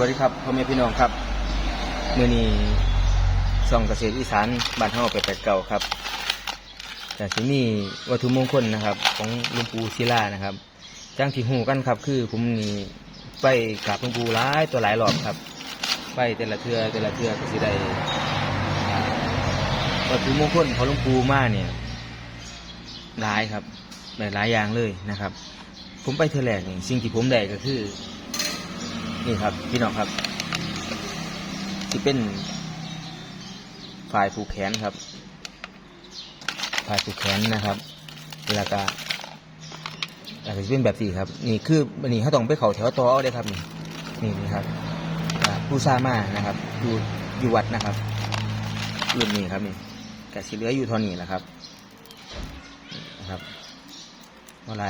วัสดีครับพ่อแม่พี่น้องครับมื่อนี้ซ่องเกษตรอีสานบ้านเฮาไปแปดเก่าครับแต่ที่นี่วัตถุมงคลนะครับ ของหลวงปู่ศิลานะครับจังที่หูกันครับ คือผมนี่ไปกราบหลวงปู่หลายตัวหลายรอบครับ ไปแต่ละเทือแต่ละเทือก็สิได้วัตถุมงคลของหลวงปู่มาเนี่ยหลายครับได้หลายอย่างเลยนะครับ ผมไปเทือแรกนี่สิ่งที่ผมได้ก็คือ นี่ครับพี่น้องครับที่เป็นฝ่ายผูกแขนครับฝ่ายผูกแขนนะครับแล้วก็แล้วก็จะเป็นแบบสี่ครับ นี่คือวันนี้เขาต้องไปเขาแถวตอเอาได้ครับนี่นี่ครับผู้ซามานะครับอยู่อยู่วัดนะครับรุ่นนี้ครับนี่กะสีเหลืออยู่เท่านี้แหละครับนะครับว่าไร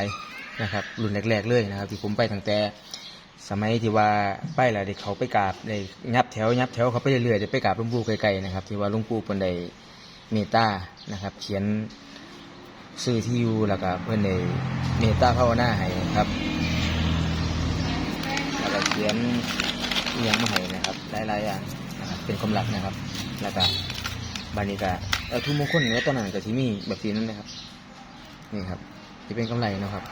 นะครับ รุ่นแรก ๆ เลยนะครับ ที่ผมไปตั้งแต่ สมัยที่ว่าไปแล้วได้เขาไปกราบได้ยับแถวยับแถวเขาไปเรื่อยๆได้ไปกราบหลวงปู่ไกลๆนะครับ ที่ว่าหลวงปู่เพิ่นได้เมตตานะครับ เขียนซื้อที่อยู่แล้วก็เพิ่นได้เมตตาภาวนาให้ครับแล้วก็เขียนเอียงมาให้นะครับหลายๆอย่างนะครับเป็นความลับนะครับ แล้วก็บานิกาเอ่อทุกมงคลเนื้อตอนนั้นก็ที่มีแบบนี้นั่นนะครับนี่ครับที่เป็นกำไรนะครับ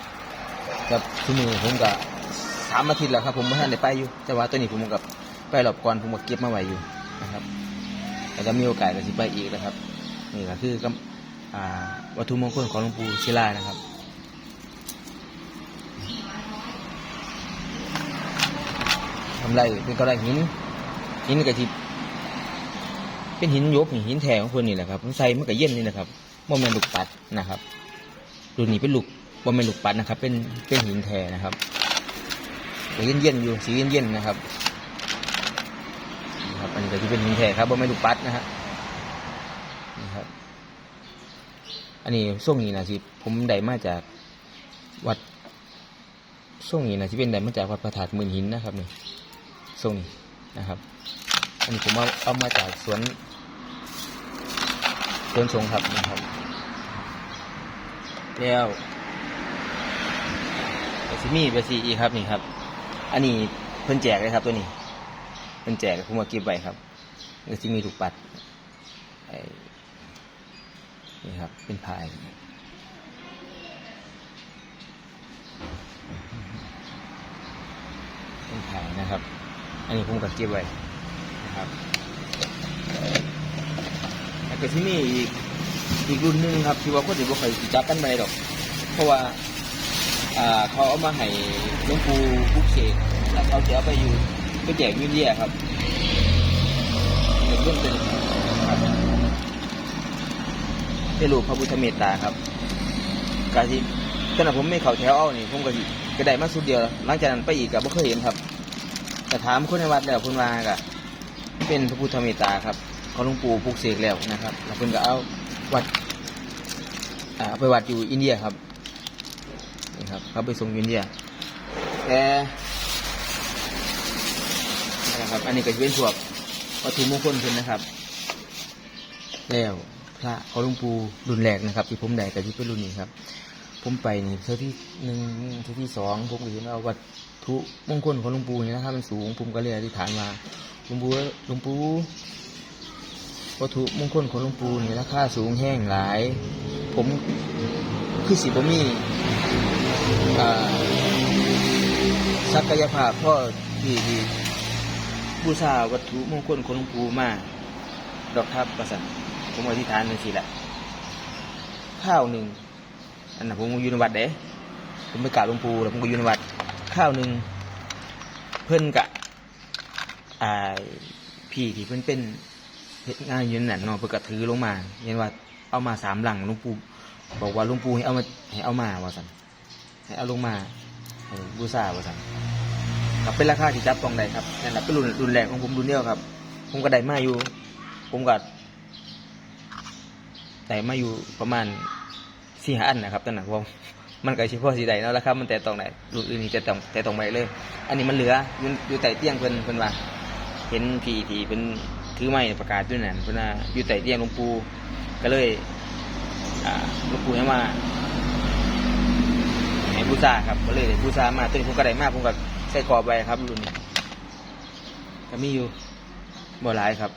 กับทุกมือผมก็ สามอาทิตย์แล้วครับ ผมไม่ทันได้ไปอยู่ แต่ว่าตัวนี้ผมกับไปรอบก่อนผมก็เก็บมาไว้อยู่นะครับแต่ก็มีโอกาสก็สิไปอีกนะครับ นี่ก็คือก็อ่าวัตถุมงคลของหลวงปู่ศิลานะครับทำไรเป็นกำไรหินหินกระทิเป็นหินยกหินแถวของคนนี่แหละครับผมใส่มันก็เย็นนี่นะครับโมเมนลูกปัดนะครับรุ่นนี้เป็นลูกโมเมนลูกปัดนะครับ เป็นเป็นหินแทนะครับ สีเย็นๆอยู่สีเย็นๆนะครับนี่ครับ อันนี้ก็ที่เป็นหินแท้ครับว่าไม่ลูกปัดนะฮะนี่ครับ อันนี้ส่งนี้นะสิผมได้มาจากวัดส่งนี้นะที่เป็นได้มาจากวัดพระธาตุมืนหินนะครับนี่ส่งนี้นะครับ อันนี้ผมเอาเอามาจากสวนสวนสงครับนะครับแล้วก็สิมีไปสีอีครับนี่ครับ อันนี้เพิ่นแจกเลยครับตัวนี้ เพิ่นแจกผมมาเก็บไว้ครับก็จะมีถูกปัดนี่ครับ เป็นพายเป็นพายนะครับ อันนี้ผมก็เก็บไว้นะครับแล้วก็ที่นี่อีกอีกรุ่นหนึ่งครับ ที่ว่าคนอื่นบ่เคยจับกันไปดอก เพราะว่า เขาเอามาให้หลวงปู่พุกเสกแล้วเขาจะเอาไปอยู่ไปแจกวิเลียครับเป็นเรื่องเป็นครับเป็นรูปพระพุทธเมตตาครับกาที่ขณะผมไม่เข่าแถวเอานี่ผมก็สิกระไดมาสุดเดียว หลังจากนั้นไปอีกก็บ่เคยเห็นครับ แต่ถามคนในวัดแล้วคนว่ากะเป็นพระพุทธเมตตาครับเขาหลวงปู่พุกเสกแล้วนะครับแล้วเพิ่นก็เอาวัดไปวัดอยู่อินเดียครับ นี่ครับเขาไปส่งยูเนียแต่นะครับ อันนี้ก็จะเป็นพวกวัตถุมงคลเพิ่นนะครับ แล้วพระเขาหลวงปู่รุ่นแรกนะครับ ที่ผมได้ก็ที่เป็นรุ่นนี้ครับ ผมไปนี่เท่าที่หนึ่งเท่าที่สองผมเห็นว่าวัตถุมงคลของหลวงปู่นี่นะครับมันสูงผมก็เลยอธิษฐานมาหลวงปู่หลวงปู่วัตถุมงคลของหลวงปู่นี่ราคาสูงแห้งหลาย ผมคือสิบ่มีอ่า ศักยภาพพ่อที่ที่บูชาวัตถุมงคลของหลวงปู่มาดอกทับประสันผมอธิษฐานนั่นสิแหละข้าวหนึ่งอันนั้นผมอยู่ในวัดเด้ผมไปกราบหลวงปู่แล้วผมก็อยู่ในวัด ข้าวหนึ่งเพิ่นกะพี่ที่เพิ่นเป็นเฮ็ดงานยืนนั่นเนาะเพิ่นก็ถือลงมาเห็นว่าเอามาสามหลังหลวงปู่บอกว่าหลวงปู่ให้เอามาให้เอามาว่าสัน ให้เอาลงมาบูชาว่าสั่นครับเป็นราคาที่จับต้องได้ครับนั่นแหละเป็นรุ่นรุ่นแรกของผมรุ่นเดียวครับ ผมก็ได้มาอยู่ ผมก็ได้มาอยู่ประมาณสี่ห้าอันนะครับตอนนั้นผมมันก็เฉพาะสีใดเนาะราคามันแต่ต้องไหนรุ่นอื่นนี่แต่ต้องแต่ต้องไปเลย อันนี้มันเหลืออยู่อยู่ใต้เตียงเพิ่นเพิ่นว่า เห็นพี่ที่เป็นถือไม้ประกาศด้วยนั่นเพิ่นว่าอยู่ใต้เตียงหลวงปู่ก็เลยอ่าหลวงปู่ให้มา ให้บูซาครับก็เลยได้บูซามาตัวนี้ผมก็ได้มากผมก็ใส่กรอบไว้ครับรุ่นนี้ก็มีอยู่บ่หลายครับ